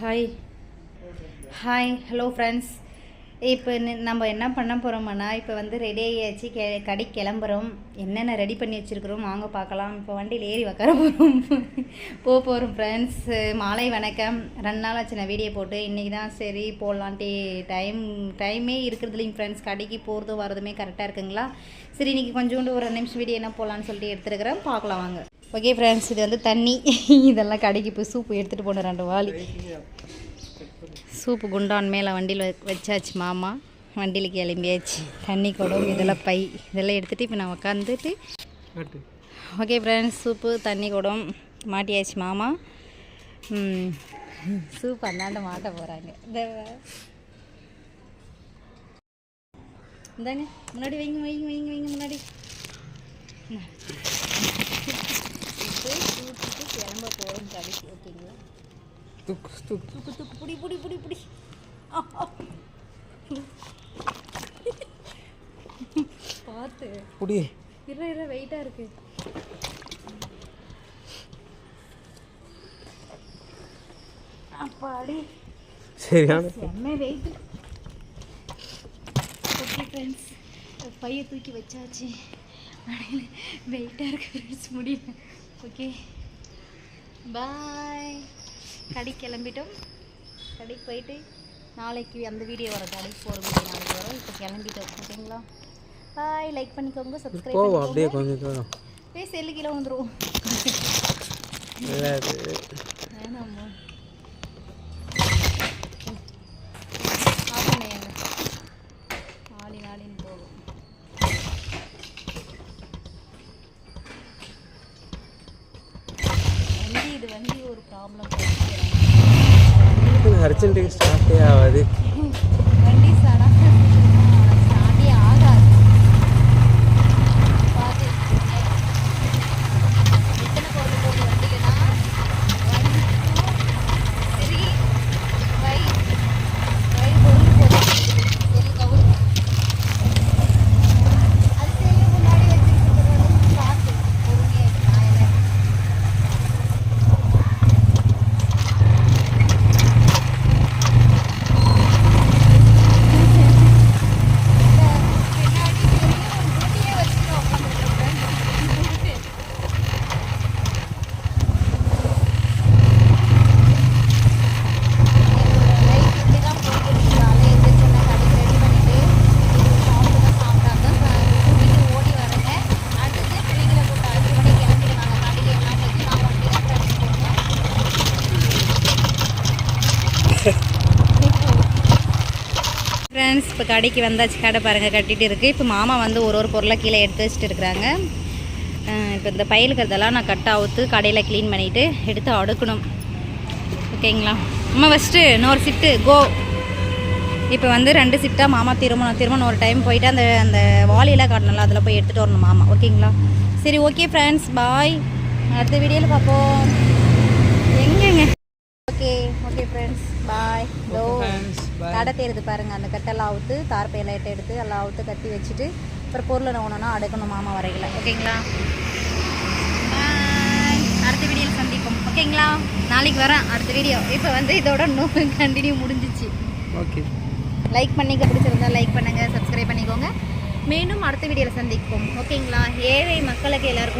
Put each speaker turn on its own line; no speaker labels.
Hi hi hello friends இப்போ நம்ம என்ன பண்ண போகிறோம்னா இப்போ வந்து ரெடி ஆகியாச்சு கெ கடைக்கு கிளம்புறோம். என்னென்ன ரெடி பண்ணி வச்சுருக்குறோம் வாங்க பார்க்கலாம் இப்போ வண்டியில் ஏறி உக்கார போகிறோம் போக போகிறோம் ஃப்ரெண்ட்ஸ் மாலை வணக்கம். ரெண்டு நாள் ஆச்சு நான் வீடியோ போட்டு. இன்றைக்கி தான் சரி போடலான்ட்டு டைம் டைமே இருக்கிறது இல்லைங்க ஃப்ரெண்ட்ஸ் கடைக்கு போகிறதும் வரதுமே கரெக்டாக இருக்குங்களா? சரி இன்றைக்கி கொஞ்சோண்டு ஒரு ரெண்டு நிமிஷம் வீடியோ என்ன போடலான்னு சொல்லிட்டு எடுத்துருக்கிறேன். பார்க்கலாம் வாங்க. ஓகே ஃப்ரெண்ட்ஸ் இது வந்து தண்ணி. இதெல்லாம் கடைக்கு போய் சூப்பு எடுத்துகிட்டு போன ரெண்டு வாலி சூப்பு குண்டான் மேலே வண்டியில் வச்சாச்சு மாமா. வண்டியில் கிளம்பியாச்சு. தண்ணி குடம் இதெல்லாம் பை இதெல்லாம் எடுத்துகிட்டு இப்போ நான் உக்காந்துட்டு. ஓகே ஃப்ரெண்ட்ஸ் சூப்பு தண்ணி குடம் மாட்டியாச்சு மாமா. சூப் அந்தாண்ட மாட்ட போகிறாங்க இந்தாங்க முன்னாடி வைங்க வைங்க வைங்க வைங்க முன்னாடி. கிளம்ப போகிறோம்
துக் துக்
தூக்கு தூக்கு. புடி புடி புடி புடி. பார்த்து.
புடி.
இரு இரு வெயிட்டாக இருக்கு. அப்பாடி.
சரியான
செம்ம வெயிட் ஓகே ஃப்ரெண்ட்ஸ் பையை தூக்கி வச்சாச்சு. வெயிட்டாக இருக்கு ஃப்ரெண்ட்ஸ் முடியல. ஓகே பாய் கடைக்கு கிளம்பிட்டோம். கடைக்கு போயிட்டு நாளைக்கு அந்த வீடியோ வரும் கடைக்கு போகிற வீடியோ நாளைக்கு வரும். இப்போ கிளம்பிட்டோம். ஓகேங்களா? பாய் லைக் பண்ணிக்கோங்க சப்ஸ்கிரைப்
போவோம். அப்படியே
பண்ணிக்கோங்க
கொஞ்சம் தூரம்.
போய் செல்லு கீழே வந்துடும்
விளையாடு
இது வண்டி ஒரு ப்ராப்ளம்
அர்ஜென்ட்டுக்கு ஸ்டார்ட்டே ஆகாது.
ஃப்ரெண்ட்ஸ் இப்போ கடைக்கு வந்தாச்சு. கடை பாருங்கள் கட்டிகிட்டு இருக்குது இப்போ மாமா வந்து ஒரு ஒரு பொருளை கீழே எடுத்து வச்சுட்டு இருக்கிறாங்க. இப்போ இந்த பயிலுக்கிறதெல்லாம் நான் கட் அவுத்து கடையில் க்ளீன் பண்ணிவிட்டு எடுத்து அடுக்கணும். ஓகேங்களா அம்மா ஃபஸ்ட்டு இன்னொரு சிட்டு கோ இப்போ வந்து ரெண்டு சிட்டாக மாமா திரும்பணும். திரும்ப ஒரு டைம் போயிட்டு அந்த அந்த வாலியெல்லாம் காட்டணும்ல அதில் போய் எடுத்துகிட்டு வரணும் மாமா. ஓகேங்களா சரி ஓகே ஃப்ரெண்ட்ஸ் பாய் அடுத்த வீடியோவில் பார்ப்போம். ஓகே ஓகே ஃப்ரெண்ட்ஸ் பாய் தோ கடை தேருது பாருங்க. அந்த கட்டெல்லாம் அவுத்து தார்பையில் எட்டு எடுத்து எல்லாம் அவுத்து கட்டி வச்சுட்டு அப்புறம் பொருளை ஒன்றுனா அடுக்கணும் மாமா வரையில. ஓகேங்களா. அடுத்த வீடியோவில் சந்திப்போம். ஓகேங்களா நாளைக்கு வரேன். அடுத்த வீடியோ. இப்போ வந்து இதோட இன்னும் கண்டினியூ முடிஞ்சிச்சு.
ஓகே
லைக் பண்ணிக்க பிடிச்சிருந்தா லைக் பண்ணுங்கள் சப்ஸ்கிரைப் பண்ணிக்கோங்க. மீண்டும் அடுத்த வீடியோவில் சந்திப்போம். ஓகேங்களா ஏழை மக்களுக்கு எல்லாருக்கும்